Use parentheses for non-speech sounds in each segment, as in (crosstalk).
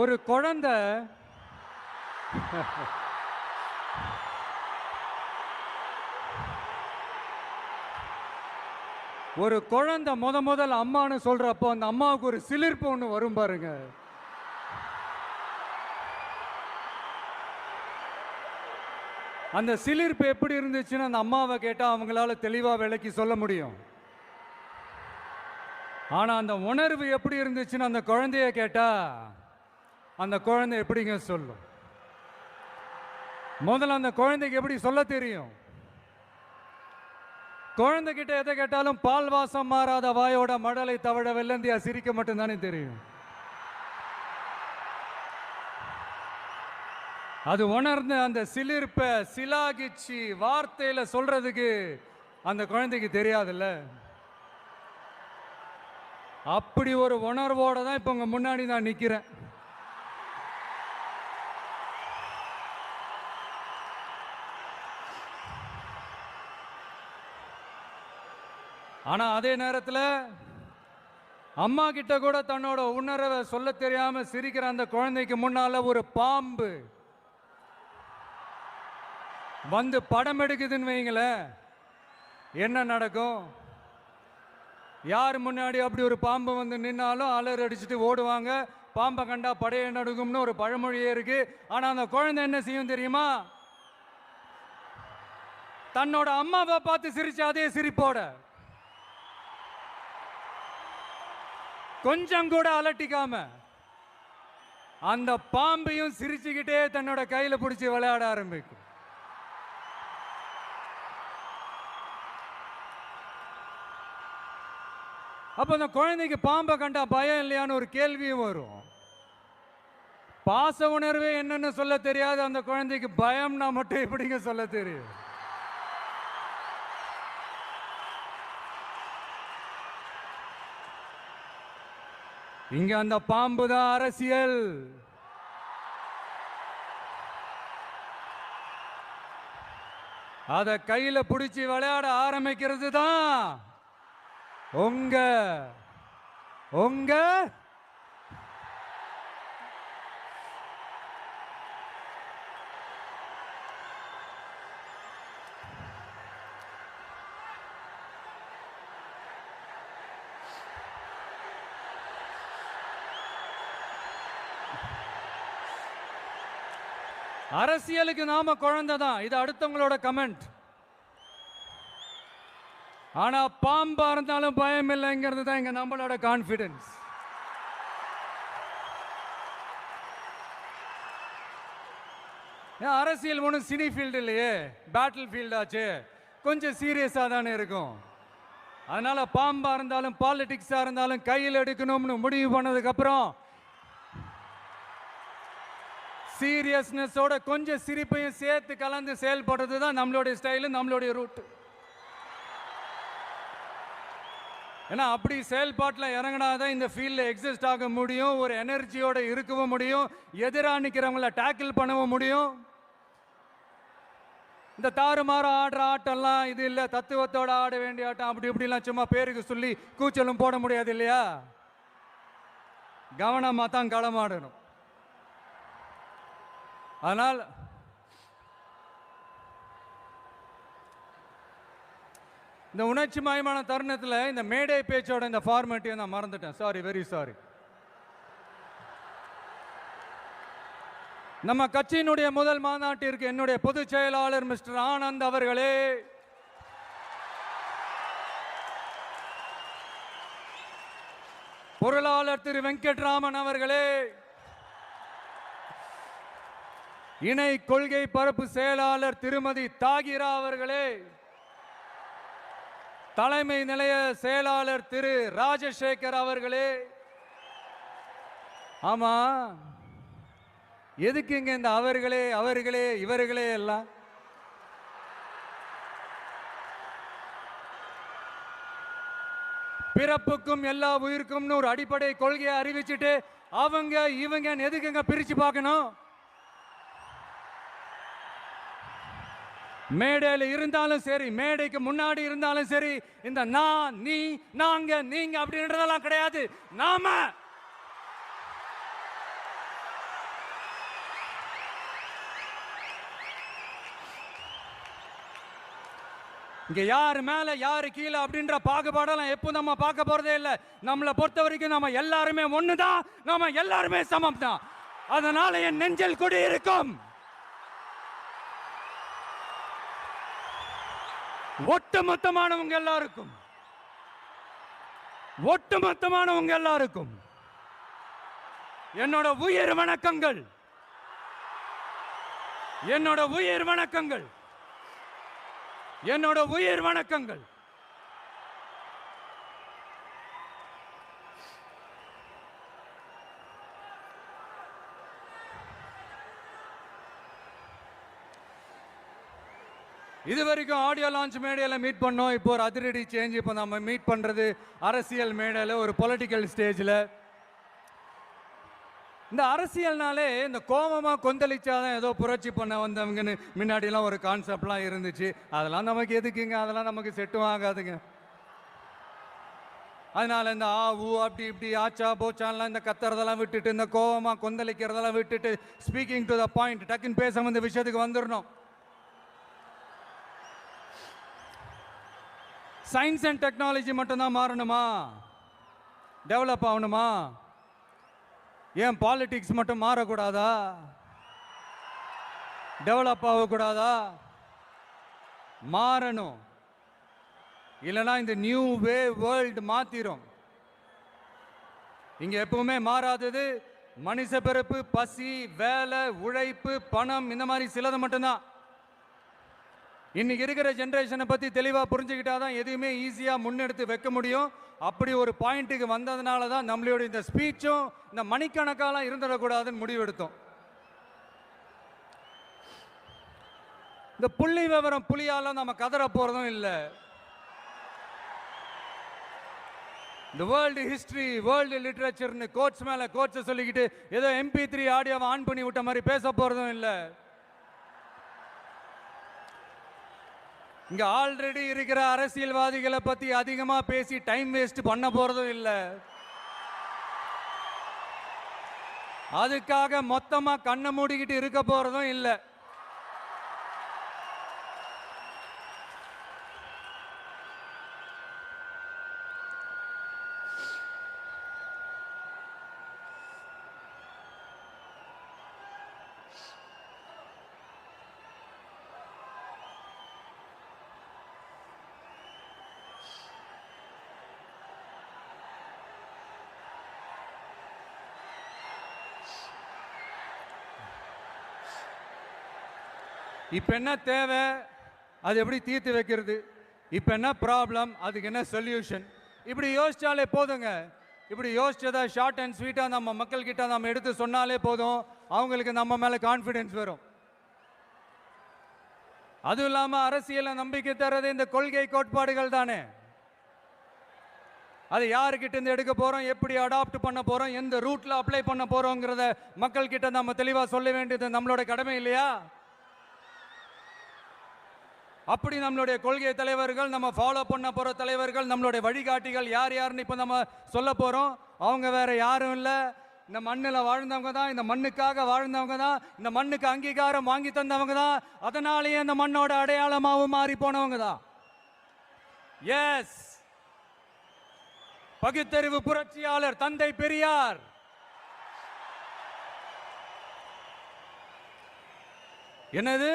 ஒரு குழந்தை. ஒரு குழந்தை முத முதல் அம்மான்னு சொல்றப்போ அந்த அம்மாவுக்கு ஒரு சிலிர்ப்பு ஒன்று வரும் பாருங்க. அந்த சிலிர்ப்பு எப்படி இருந்துச்சுன்னு அந்த அம்மாவை கேட்டால் அவங்களால தெளிவாக விளக்கி சொல்ல முடியும். ஆனால் அந்த உணர்வு எப்படி இருந்துச்சுன்னு அந்த குழந்தைய கேட்டால் அந்த குழந்தை எப்படிங்க சொல்லும்? முதல்ல அந்த குழந்தைக்கு எப்படி சொல்ல தெரியும்? குழந்தைகிட்ட எதை கேட்டாலும் பால் வாசம் மாறாத வாயோட மடலை தவழ வெள்ளந்தியா சிரிக்க மட்டும்தானே தெரியும். அது உணர்ந்து அந்த சிலிர்ப்பை சிலாகிச்சு வார்த்தையில சொல்றதுக்கு அந்த குழந்தைக்கு தெரியாதுல்ல? அப்படி ஒரு உணர்வோட தான் இப்போ உங்க முன்னாடி நான் நிக்கிறேன். ஆனால் அதே நேரத்தில் அம்மா கிட்ட கூட தன்னோட உணர்வை சொல்ல தெரியாம சிரிக்கிற அந்த குழந்தைக்கு முன்னால ஒரு பாம்பு வந்து படம் எடுக்குதுன்னு வைங்களேன். என்ன நடக்கும்? யார் முன்னாடி அப்படி ஒரு பாம்பு வந்து நின்னாலும் அலர் அடிச்சுட்டு ஓடுவாங்க. பாம்பை கண்டா படையை நடுங்கும்னு ஒரு பழமொழியே இருக்கு. ஆனால் அந்த குழந்தை என்ன செய்யும் தெரியுமா? தன்னோட அம்மாவை பார்த்து சிரிச்ச அதே சிரிப்போட. கொஞ்சம் கூட அலட்டிக்காம அந்த பாம்பையும் சிரிச்சுக்கிட்டே தன்னோட கையில பிடிச்சி விளையாட ஆரம்பிக்கும். அப்ப அந்த குழந்தைக்கு பாம்பை கண்டா பயம் இல்லையான்னு ஒரு கேள்வியும் வரும். பாச உணர்வே என்னன்னு சொல்ல தெரியாது அந்த குழந்தைக்கு பயம்னா மட்டும் எப்படிங்க சொல்ல தெரியும்? இங்க அந்த பாம்பு தான் அரசியல். அத கையில பிடிச்சி விளையாட ஆரம்பிக்கிறது தான் உங்க உங்க அரசியலுக்கு நாம குழந்தை தான் இது அடுத்தவங்களோட கமெண்ட் ஆனா பாம்பா இருந்தாலும் பயம் இல்லைங்கிறது தான் இங்க நம்மளோட கான்பிடன்ஸ் ஏன் அரசியல் ஒன்றும் சினி ஃபீல்டு இல்லையே? பேட்டில் ஃபீல்டாச்சு கொஞ்சம் சீரியஸாக தானே இருக்கும். அதனால பாம்பா இருந்தாலும் பாலிடிக்ஸாக இருந்தாலும் கையில் எடுக்கணும்னு முடிவு பண்ணதுக்கப்புறம் சீரியஸ்னஸோட கொஞ்சம் சிரிப்பையும் சேர்த்து கலந்து செயல்படுறது தான் நம்மளுடைய ஸ்டைலு நம்மளுடைய ரூட் ஏன்னா அப்படி செயல்பாட்டில் இறங்கினாதான் இந்த ஃபீல்டில் எக்ஸிஸ்ட் ஆக முடியும் ஒரு எனர்ஜியோட இருக்கவும் முடியும் எதிராக நிற்கிறவங்கள டேக்கிள் பண்ணவும் முடியும். இந்த தாறுமாறு ஆடுற ஆட்டம்லாம் இது இல்லை தத்துவத்தோட ஆட வேண்டிய ஆட்டம் அப்படி இப்படிலாம் சும்மா பேருக்கு சொல்லி கூச்சலும் போட முடியாது இல்லையா? கவனமாக தான் களமாடணும். ஆனால் இந்த உணர்ச்சி மயமான தருணத்தில் இந்த மேடை பேச்சோட இந்த ஃபார்மேட்டையும் நான் மறந்துட்டேன். சாரி வெரி சாரி நம்ம கட்சியினுடைய முதல் மாநாட்டிற்கு என்னுடைய பொதுச் செயலாளர் மிஸ்டர் ஆனந்த் அவர்களே. பொருளாளர் திரு வெங்கட்ராமன் அவர்களே. இணை கொள்கை பரப்பு செயலாளர் திருமதி தாகிரா அவர்களே. தலைமை நிலைய செயலாளர் திரு ராஜசேகர் அவர்களே. ஆமா எதுக்குங்க இந்த அவர்களே அவர்களே இவர்களே எல்லாம்? பிறப்புக்கும் எல்லா உயிருக்கும்னு ஒரு அடிப்படை கொள்கையை அறிவிச்சுட்டு அவங்க இவங்க எதுக்குங்க பிரிச்சு பார்க்கணும்? மேடையில் இருந்தாலும் சரி மேடைக்கு முன்னாடி இருந்தாலும் சரி இந்த நான் நீ நாங்க நீங்க அப்படின்றதெல்லாம் கிடையாது. நாம இங்க யார் மேல யாரு கீழே அப்படின்ற பாகுபாடெல்லாம் எப்போ நம்ம பார்க்க போறதே இல்லை. நம்மளை பொறுத்த வரைக்கும் நம்ம எல்லாருமே ஒண்ணுதான் நம்ம எல்லாருமே சமம் தான் அதனால என் நெஞ்சில் குடி இருக்கும் ஒட்டுமொத்தமானவங்க எல்லாருக்கும். ஒட்டுமொத்தமானவங்க எல்லாருக்கும். என்னோட உயிர் வணக்கங்கள். என்னோட உயிர் வணக்கங்கள். என்னோட உயிர் வணக்கங்கள். இது வரைக்கும் ஆடியோ லான்ச் மேடையில் மீட் பண்ணோம். இப்போ ஒரு அதிரடி சேஞ்ச் இப்போ நம்ம மீட் பண்ணுறது அரசியல் மேடையில் ஒரு பொலிட்டிக்கல் ஸ்டேஜில் இந்த அரசியல்னாலே இந்த கோபமாக கொந்தளிச்சாதான் ஏதோ புரட்சி பண்ண வந்தவங்கன்னு முன்னாடிலாம் ஒரு கான்செப்ட்லாம் இருந்துச்சு. அதெல்லாம் நமக்கு எதுக்குங்க? அதெல்லாம் நமக்கு செட்டும் ஆகாதுங்க. அதனால் இந்த ஆ ஊ அப்படி இப்படி ஆச்சா போச்சான்லாம் இந்த கத்துறதெல்லாம் விட்டுட்டு இந்த கோவமாக கொந்தளிக்கிறதெல்லாம் விட்டுட்டு ஸ்பீக்கிங் டு த பாயிண்ட் டக்குன்னு பேச வந்த விஷயத்துக்கு வந்துடணும் சயின்ஸ் அண்ட் டெக்னாலஜி மட்டும்தான் மாறணுமா? டெவலப் ஆகணுமா? ஏன் பாலிட்டிக்ஸ் மட்டும் மாறக்கூடாதா? டெவலப் ஆகக்கூடாதா? மாறணும். இல்லைன்னா இந்த நியூ வே வேர்ல்டு மாத்திரும். இங்க எப்பவுமே மாறாதது மனுஷ பிறப்பு பசி வேலை உழைப்பு பணம் இந்த மாதிரி சிலது மட்டும்தான். இன்னைக்கு இருக்கிற ஜென்ரேஷனை பத்தி தெளிவா புரிஞ்சுக்கிட்டாதான் எதுவுமே ஈஸியா முன்னெடுத்து வைக்க முடியும். அப்படி ஒரு பாயிண்ட்டுக்கு வந்ததுனால தான் நம்மளோட இந்த ஸ்பீச்சும் இந்த மணிக்கணக்காலாம் இருந்துடக்கூடாதுன்னு முடிவெடுத்தோம். இந்த புள்ளி விவரம் புலியால நம்ம கதற போறதும் இல்லை. இந்த வேர்ல்டு ஹிஸ்டரி வேர்ல்டு லிட்ரேச்சர்னு கோட்ஸ் மேல கோட்ஸை சொல்லிக்கிட்டு ஏதோ எம்பி த்ரீ ஆடியோவை ஆன் பண்ணி விட்ட மாதிரி பேச போறதும் இல்லை. இங்க ஆல்ரெடி இருக்கிற அரசியல்வாதிகளை பத்தி அதிகமா பேசி டைம் வேஸ்ட் பண்ண போறதும் இல்லை. அதுக்காக மொத்தமா கண்ணை மூடிக்கிட்டு இருக்க போறதும் இல்லை. இப்போ என்ன தேவை? அது எப்படி தீர்த்து வைக்கிறது? இப்போ என்ன ப்ராப்ளம் அதுக்கு என்ன சொல்யூஷன் இப்படி யோசிச்சாலே போதுங்க. இப்படி யோசிச்சதா ஷார்ட் அண்ட் ஸ்வீட்டாக நம்ம மக்கள் கிட்ட நம்ம எடுத்து சொன்னாலே போதும். அவங்களுக்கு நம்ம மேலே கான்ஃபிடென்ஸ் வரும். அதுவும் இல்லாமல் அரசியலை நம்பிக்கை தர்றது இந்த கொள்கை கோட்பாடுகள் தானே. அது யாருக்கிட்ட இருந்து எடுக்க போகிறோம் எப்படி அடாப்ட் பண்ண போகிறோம் எந்த ரூட்டில் அப்ளை பண்ண போகிறோங்கிறத மக்கள்கிட்ட நம்ம தெளிவாக சொல்ல வேண்டியது நம்மளோட கடமை இல்லையா? அப்படி நம்மளுடைய கொள்கை தலைவர்கள் நம்ம ஃபாலோ பண்ண போகிற தலைவர்கள் நம்மளுடைய வழிகாட்டிகள் யார் யாருன்னு இப்போ நம்ம சொல்ல போகிறோம் அவங்க வேற யாரும் இல்லை. இந்த மண்ணில் வாழ்ந்தவங்க தான் இந்த மண்ணுக்காக வாழ்ந்தவங்க தான் இந்த மண்ணுக்கு அங்கீகாரம் வாங்கி தந்தவங்க தான் அதனாலேயே இந்த மண்ணோட அடையாளமாகவும் மாறி போனவங்க தான். எஸ் பகுத்தறிவு புரட்சியாளர் தந்தை பெரியார். என்னது?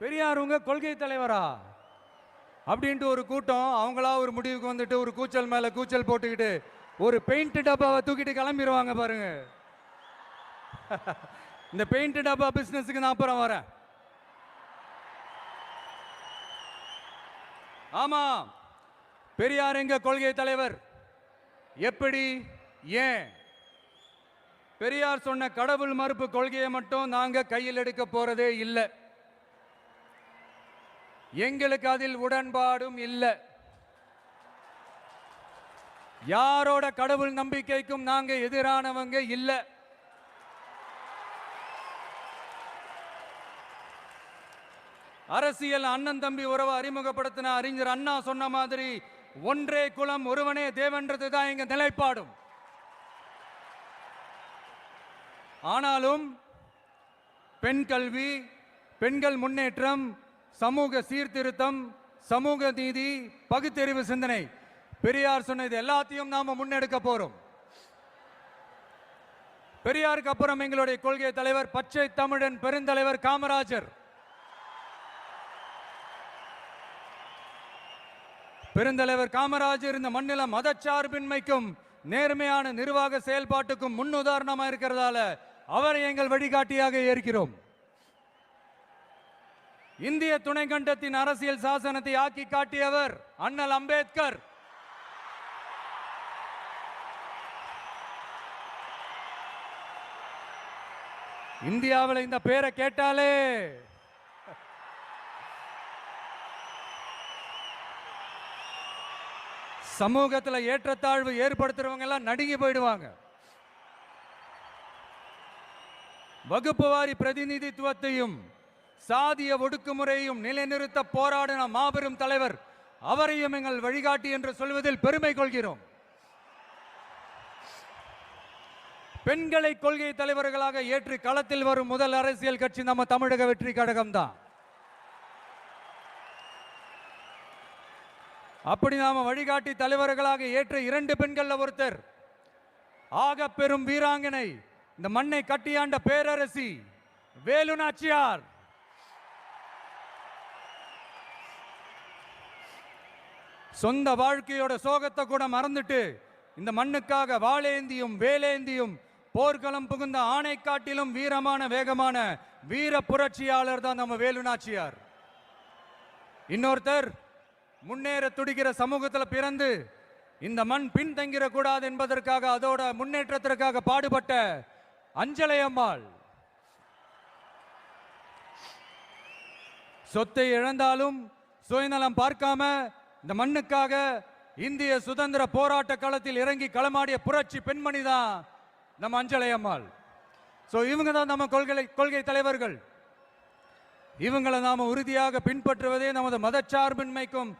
பெரியார் உங்க கொள்கை தலைவரா? அப்படின்ட்டு ஒரு கூட்டம் அவங்களா ஒரு முடிவுக்கு வந்துட்டு ஒரு கூச்சல் மேல கூச்சல் போட்டுக்கிட்டு ஒரு பெயிண்ட் டப்பாவை தூக்கிட்டு கிளம்பிடுவாங்க பாருங்க. (laughs) இந்த பெயிண்ட் டப்பா பிசினஸுக்கு நான் அப்புறம் வரேன். ஆமா பெரியார் எங்க கொள்கை தலைவர்? எப்படி ஏன்? பெரியார் சொன்ன கடவுள் மறுப்பு கொள்கையை மட்டும் நாங்க கையில் எடுக்க போறதே இல்லை. எங்களுக்கு அதில் உடன்பாடும் இல்லை. யாரோட கடவுள் நம்பிக்கைக்கும் நாங்க எதிரானவங்க இல்லை. அரசியல் அண்ணன் தம்பி உறவை அறிமுகப்படுத்தின அறிஞர் அண்ணா சொன்ன மாதிரி ஒன்றே குலம் ஒருவனே தேவன்றது தான் எங்க நிலைப்பாடும். ஆனாலும் பெண் கல்வி பெண்கள் முன்னேற்றம் சமூக சீர்திருத்தம் சமூக நீதி பகுத்தறிவு சிந்தனை. பெரியார் சொன்னது எல்லாத்தையும் நாம முன்னெடுக்க போறோம். பெரியாருக்கு அப்புறம் எங்களுடைய கொள்கை தலைவர் பச்சை தமிழன் பெருந்தலைவர் காமராஜர். பெருந்தலைவர் காமராஜர் இந்த மண்ணில மதச்சார்பின்மைக்கும் நேர்மையான நிர்வாக செயல்பாட்டுக்கும் முன்னுதாரணமா இருக்கிறதால அவரை எங்கள் வழிகாட்டியாக ஏற்கிறோம். இந்திய துணைக்கண்டத்தின் அரசியல் சாசனத்தை ஆக்கி காட்டியவர் அண்ணல் அம்பேத்கர். இந்தியாவில் இந்த பேரை கேட்டாலே சமூகத்துல ஏற்றத்தாழ்வு ஏற்படுத்துறவங்க எல்லாம் நடுங்கி போயிடுவாங்க. வகுப்பு வாரி பிரதிநிதித்துவத்தையும் சாதிய ஒடுக்குமுறையும் நிலைநிறுத்த போராடின மாபெரும் தலைவர் அவரையும் எங்கள் வழிகாட்டி என்று சொல்வதில் பெருமை கொள்கிறோம். பெண்களை கொள்கை தலைவர்களாக ஏற்று களத்தில் வரும் முதல் அரசியல் கட்சி நம்ம தமிழக வெற்றி கழகம் தான். அப்படி நாம வழிகாட்டி தலைவர்களாக ஏற்ற இரண்டு பெண்கள்ல ஒருத்தர் ஆக பெரும் வீராங்கனை இந்த மண்ணை கட்டியாண்ட பேரரசி வேலு சொந்த வாழ்க்கையோட சோகத்தை கூட மறந்துட்டு இந்த மண்ணுக்காக வாளேந்தியும் வேலேந்தியும் போர்க்களம் புகுந்த ஆணை காட்டிலும் வீரமான வேகமான வீர புரட்சியாளர் தான் நம்ம வேலு நாச்சியார் இன்னொருத்தர் முன்னேற துடிக்கிற சமூகத்தில் பிறந்து இந்த மண் பின்தங்கிடக்கூடாது என்பதற்காக அதோட முன்னேற்றத்திற்காக பாடுபட்ட அஞ்சலை அம்மாள். சொத்தை இழந்தாலும் சுயநலம் பார்க்காம இந்த மண்ணுக்காக இந்திய சுதந்திர போராட்ட களத்தில் இறங்கி களமாடிய புரட்சி பெண்மணி தான் நம்ம அஞ்சலை அம்மாள். ஸோ இவங்க தான் நம்ம கொள்கை கொள்கை தலைவர்கள். இவங்களை நாம் உறுதியாக பின்பற்றுவதே நமது மதச்சார்பின்மைக்கும்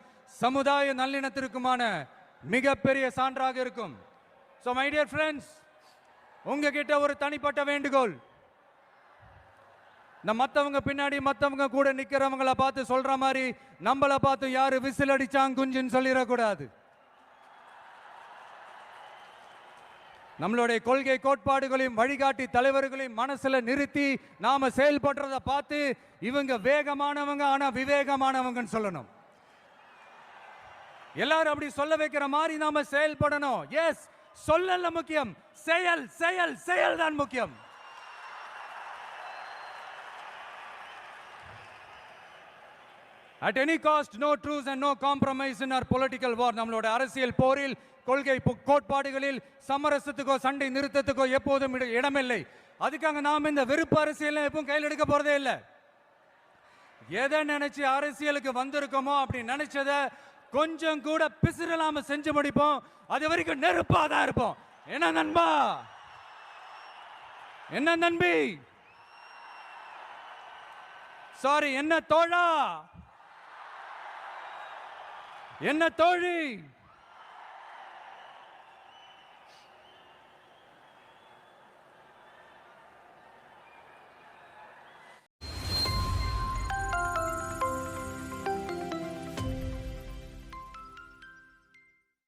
சமுதாய நல்லிணத்திற்குமான மிகப்பெரிய சான்றாக இருக்கும். ஸோ மை டியர் ஃப்ரெண்ட்ஸ் உங்ககிட்ட ஒரு தனிப்பட்ட வேண்டுகோள். இந்த மற்றவங்க பின்னாடி மற்றவங்க கூட நிற்கிறவங்கள பார்த்து சொல்ற மாதிரி நம்மளை பார்த்து யாரு விசில் அடிச்சாங்க குஞ்சுன்னு சொல்லிடக்கூடாது. நம்மளுடைய கொள்கை கோட்பாடுகளையும் வழிகாட்டி தலைவர்களையும் மனசுல நிறுத்தி நாம செயல்படுறதை பார்த்து இவங்க வேகமானவங்க ஆனா விவேகமானவங்கன்னு சொல்லணும். எல்லாரும் அப்படி சொல்ல வைக்கிற மாதிரி நாம செயல்படணும். எஸ் சொல்லல முக்கியம். செயல் செயல் செயல் தான் முக்கியம். At any cost no truce and no compromise in our political war நம்மளோட அரசியல் போரில் கொள்கை கோட்பாடுகளில் சமரசத்துக்கோ சண்டை நிறுத்தத்துக்கோ எப்போதும் இடமில்லை. அதுக்காக நாம் இந்த வெறுப்பு அரசியல் எப்பவும் கையில் எடுக்க போறதே இல்லை. எதை நினைச்சு அரசியலுக்கு வந்திருக்கோமோ அப்படி நினைச்சத கொஞ்சம் கூட பிசிறலாம செஞ்சு முடிப்போம். அது வரைக்கும் நெருப்பா தான் இருப்போம். என்ன நண்பா? என்ன நண்பி? சாரி என்ன தோழா? என்ன தோழி?